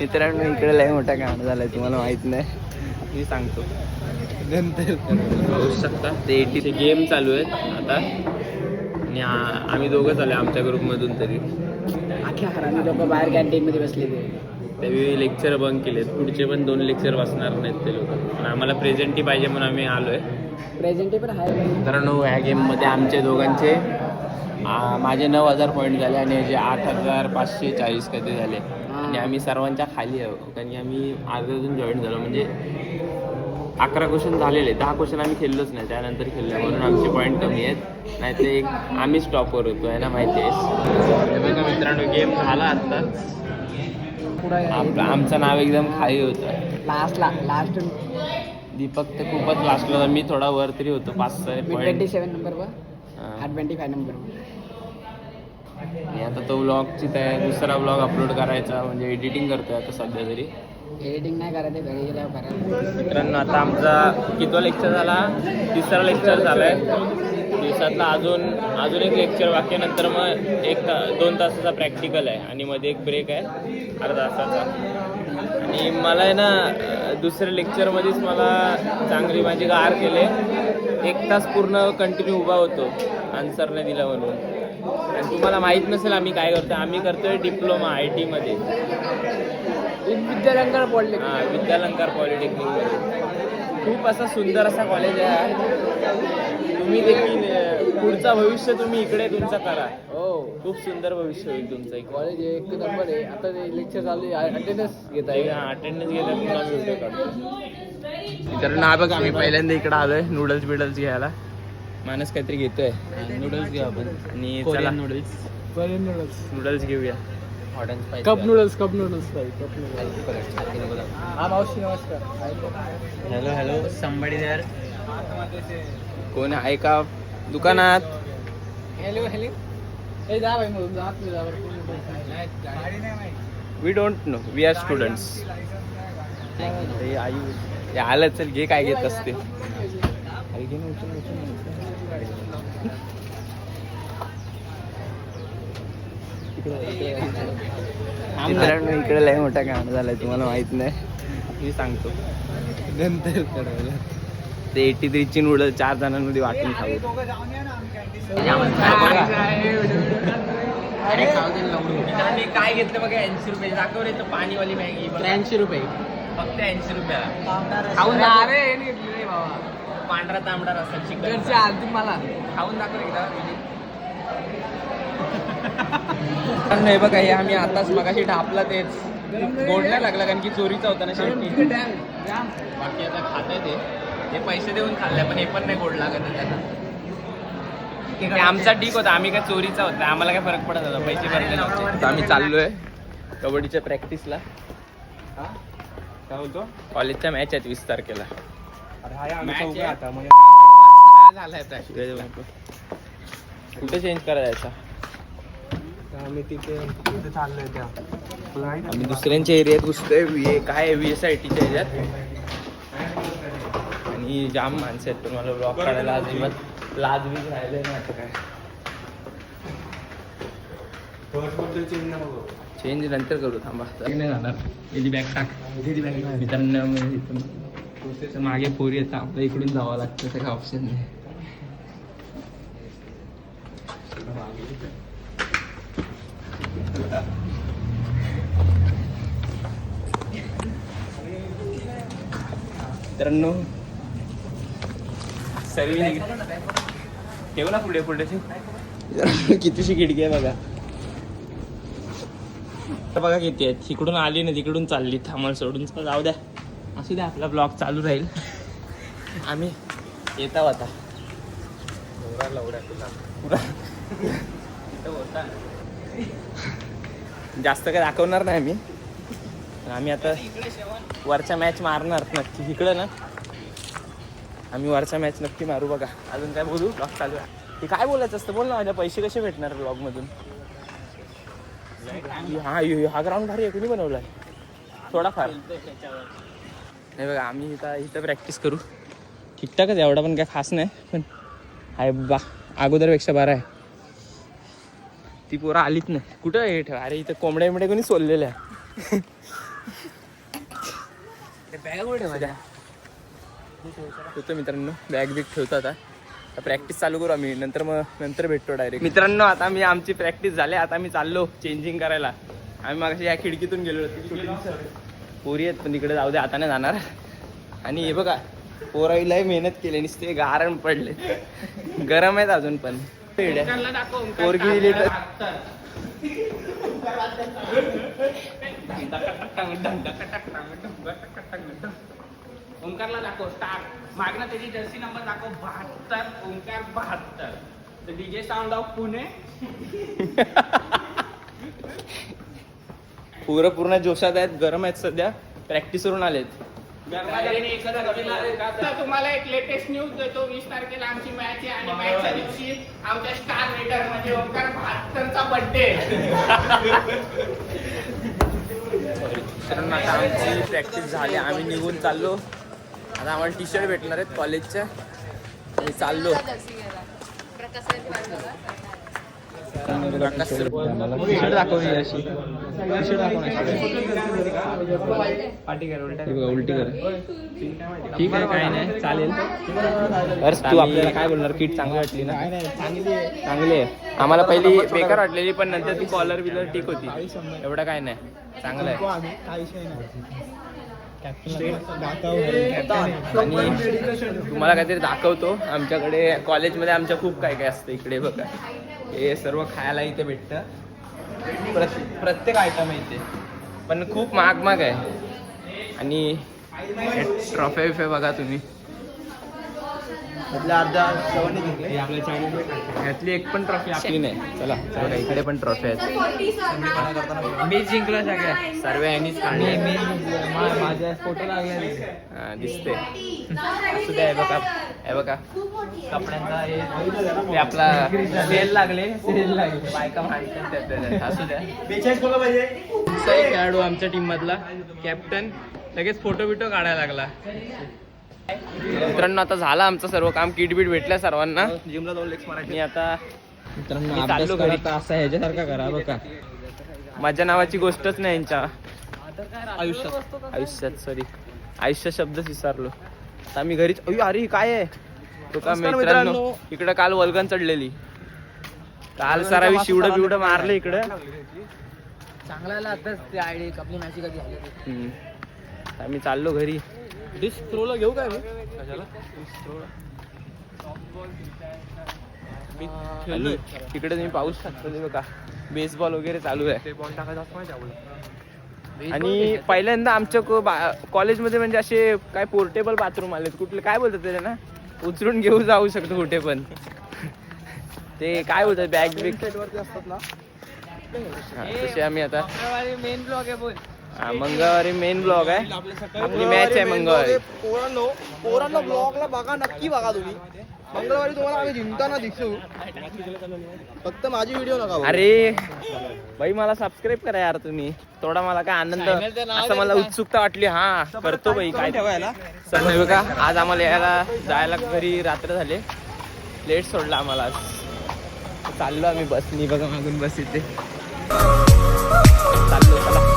मित्रांनो इकडे लय मोठा कांड झालाय तुम्हाला माहीत नाही. मी सांगतो. नंतर. शकता. ते एटीचे गेम चालू आहेत. आता आणि आम्ही दोघंच आलो आमच्या ग्रुपमधून तरी. अख्ख्या हरामी लोक बाहेर कॅन्टीन मध्ये बसलेले त्यावेळी लेक्चर बंक केलेत. पुढचे पण दोन लेक्चर बसणार नाहीत ते लोक. पण आम्हाला प्रेझेंटी पाहिजे म्हणून आम्ही आलोय. प्रेझेंट पण आहे. मित्रांनो ह्या गेममध्ये आमचे दोघांचे माझे नऊ हजार पॉईंट झाले आणि याचे आठ हजार पाचशे चाळीस काहीतरी झाले. आणि आम्ही सर्वांच्या खाली आहो कारण की आम्ही अर्ध्यातून जॉईन झालो. म्हणजे अकरा क्वेश्चन झालेले. दहा क्वेश्चन आम्ही खेळलोच नाही. त्यानंतर खेळले म्हणून आमचे पॉईंट कमी आहेत. नाही ते एक आम्हीच टॉपवर होतो. आहे ना माहिती आहे? मित्रांनो गेम झाला आत्ता. आमचं नाव एकदम खाली होतं. लास्टला लास्ट दीपक तर खूपच लास्टला मी थोडा वर तरी होतो. पाच ट्वेंटी सेवन नंबर वर. ट्वेंटी फाय नंबर आणि आता तो ब्लॉगची तयारी दुसरा ब्लॉग अपलोड करायचा म्हणजे एडिटिंग करतोय आता सध्या तरी. एडिटिंग नाही करायचं घरी गेल्यावर करायचं मित्रांनो आता आमचा कितवा लेक्चर झाला? तिसरा लेक्चर झालाय. दिवसातला अजून अजून एक लेक्चर बाकी आहे. नंतर मग एक ता- दोन तासाचा प्रॅक्टिकल आहे आणि मध्ये एक ब्रेक आहे अर्धा तासाचा. आणि मला आहे ना दुसऱ्या लेक्चरमध्येच मला चांगली माझी गार केले. एक तास पूर्ण कंटिन्यू उभा होतो आन्सर नाही दिला म्हणून. तुम्हाला माहीत नसेल आम्ही काय करतोय. आम्ही करतोय डिप्लोमा आय टीमध्ये विद्यालंकर पडले हा विद्यालंकार पॉलिटेक्निकमध्ये खूप असा सुंदर असा कॉलेज आहे. तुम्ही देखील पुढचा भविष्य तुम्ही इकडे तुमचा करा. हो. खूप सुंदर भविष्य होईल तुमचं कॉलेज एक नंबर आहे. आता ते लेक्चर चालू अटेंडन्स घेत आहे. अटेंडन्स गेला पुन्हा व्हिडिओ काढतो. मित्रांनो हा बघ आम्ही पहिल्यांदा इकडे आलोय. नूडल्स बिडल्स घ्यायला. माणूस काहीतरी घेतोय. नूडल्स घेऊ आपण. आणि चला. नूडल्स कोरियन नूडल्स नूडल्स घेऊया. Cup noodles cup noodles cup noodles हा मावशी नमस्कार. हॅलो हॅलो संबडी देअर कोण आहे? का दुकानात. हॅलो हॅलो ए जा भाई मग जात नाही. We don't know we are students हे आई हे आलं चल घे काय घेत असते. मित्रांनो इकडे लय मोठा कांड झालाय तुम्हाला माहीत नाही. मी सांगतो. नंतर ते एटी थ्रीची नूडल चार जणांमध्ये वाटून खाऊ. काय घेतलं बघा ऐंशी रुपये. दाखव रे पाणीवाली मॅगी त्र्याऐंशी रुपये. फक्त ऐंशी रुपयाला. खाऊन अरे हे बाबा. पांढरा तांबडा रस्ता चिकन घरचे आलती मला. खाऊन दाखव एकदा. हे बघा हे आम्ही आताच मगाशी ढापला तेच गोड नाही लागला कारण की चोरीचा होता ना शेवटी. बाकी आता खात ते. हे पैसे देऊन खाल्ले पण हे पण नाही गोड लागत आहे त्यांना ते आमचा ठीक होता. आम्ही काय चोरीचा होता. आम्हाला काय फरक पडत होता. पैसे भरले नव्हते. आम्ही चाललोय कबड्डीच्या प्रॅक्टिसला काय बोलतो? कॉलेजच्या मॅच आहेत वीस तारखेला. आहे. कुठे चेंज करायचा? आम्ही तिथे तिथे चाललोय त्या आम्ही दुसऱ्यांच्या एरियात घुसतोय. काय व्ही एस आय टीच्या ह्याच्यात आणि जाम माणसं आहेत. मला ब्लॉग काढायला अजिबात लाज बीज राहिले नाही आता काय. चेंज नंतर करू. थांबा. नाही जाणार. याची बॅग टाक. मागे पोरी येतं आपल्या इकडून जावं लागतं. ते काय ऑप्शन नाही. मित्रांनो. सर्व ठेव ना पुढे पुढे कितीशी खिडकी आहे बघा. बघा किती आहेत. इकडून आली ना तिकडून चालली. थांबल सोडून जाऊ द्या. असू द्या आपला ब्लॉग चालू राहील. आम्ही येत आता. पुरा. जास्त काय दाखवणार नाही आम्ही आम्ही आता वरच्या मॅच मारणार नक्की. इकडं ना. आम्ही वरच्या मॅच नक्की मारू बघा. अजून काय बोलू? ब्लॉग चालू आहे. ते काय बोलायचं असतं? बोल ना माझ्या पैसे कसे भेटणार ब्लॉग मधून हा यो- हा ग्राउंड भारी आहे. कुणी बनवलाय? थोडाफार. नाही बघा आम्ही इथं इथं प्रॅक्टिस करू. ठीकठाकच एवढा पण काय खास नाही. पण आहे बा अगोदरपेक्षा बरा आहे. ती पोरं आलीच नाही. कुठं हे ठेवा. अरे इथं कोंबड्या बिंबड्या कोणी सोललेल्या आहे होतो मित्रांनो बॅग बिग ठेवतो आता. प्रॅक्टिस चालू करू आम्ही. नंतर मग नंतर भेटतो डायरेक्ट मित्रांनो आता मी आमची प्रॅक्टिस झाली. आता मी चाललो चेंजिंग करायला. आम्ही मागाशी या खिडकीतून गेलो होतो. पोरी आहेत पण तिकडे जाऊ दे आता नाही जाणार. आणि हे बघा पोराईलाही मेहनत केली नुसते गारण पडले. गरम आहेत अजून पण. पोरगी तर ओंकारला दाखव स्टार्ट मागणं त्याची जर्सी नंबर दाखव बहात्तर ओंकार बहात्तर. DJ sound of Pune. पोरं पूर्ण जोशात आहेत गरम आहेत सध्या. प्रॅक्टिस करून आलेत. तुम्हाला एक लेटेस्ट न्यूज देतो. वीस तारखेला आमची मॅच आहे आणि मॅचच्या दिवशी आमच्या स्टार रेडर म्हणजे ओंकार बहात्तरचा बर्थडे कारण आता आमची प्रॅक्टिस झाली. आम्ही निघून चाललो. आता आम्हाला टी शर्ट भेटणार आहेत कॉलेजच्या आणि चाललो. उलटी कर ठीक आहे काय नाही चालेल तू आपल्याला काय बोलणार? किट चांगली वाटली ना? चांगली आहे. आम्हाला पहिली बेकार वाटलेली पण नंतर ती कॉलर बिलर ठीक होती. एवढं काय नाही. चांगलं आहे. आणि तुम्हाला काहीतरी दाखवतो. आमच्याकडे कॉलेजमध्ये आमच्या खूप काय काय असतं इकडे बघा. हे सर्व खायला इथे भेटतं. प्रत्येक आयटम आहे इथे. पण खूप महाग महाग आहे. आणि ट्रॉफे विफे बघा तुम्ही. यातली एक पण ट्रॉफी आपली नाही. चला बघा इकडे पण ट्रॉफी आहेत. मी जिंकलो सगळ्या. सर्व यांनीच काढले. मी माझ्या फोटो लागले दिसते असू द्या हे बघा. हे बघा. कपड्यांचा हे- आपला सेल लागले. सेल लागले. बायका त्यात. असू द्या. सही खेळाडू आमच्या टीम मधला कॅप्टन लगेच फोटो बिटो काढायला लागला. मित्रांनो आता झालं आमचं सर्व काम. किट बीट भेटल्या सर्वांना. जिमला जाऊन लेक्स मारायची. आता मित्रांनो अभ्यास चाललो करा घरी. आता असा ह्याच्यासारखा करा बघा. माझ्या नावाची गोष्टच नाही यांच्या. आयुष्यात. आयुष्यात सॉरी आयुष्य शब्द विसरलो. आता मी घरीच अय्यो अरे काय आहे? तो का मित्रांनो इकडं काल वल्गन चढलेली. काल सरावी शिवड बिवड मारले इकडं. चांगला आताच ते आयडी आपली मॅच कधी. आता मी चाललो घरी. डिश थ्रोला घेऊ काय आणि तिकडे तुम्ही पाऊस शकता ते बघा. बेसबॉल वगैरे चालू आहे. आणि पहिल्यांदा आमच्या को- कॉलेजमध्ये म्हणजे असे काय पोर्टेबल बाथरूम आलेत. कुठले काय बोलतात त्याला ना? उचलून घेऊ जाऊ शकतो कुठे पण. ते काय बोलतात? बॅग बिग तसे आम्ही आता मेन ब्लॉग आहे बोल. हा, मंगळवारी मेन ब्लॉग आहे. आपली मॅच आहे मंगळवारी. पोरांनो. पोरांनो ब्लॉगला बघा नक्की बघा तुम्ही. मंगळवारी तुम्हाला आम्ही जिंकताना दिसू. फक्त माझी व्हिडिओ नका बघू. अरे भाई मला सबस्क्राईब करा यार तुम्ही. थोडा मला काय आनंद असं मला उत्सुकता वाटली. हा करतो भाई काय. ठेवायला. सर नाही बघा आज आम्हाला यायला जायला घरी रात्र झाले. लेट सोडला आम्हाला आज. चाललो आम्ही बसनी बघा मागून बस इथे. चाललो चला.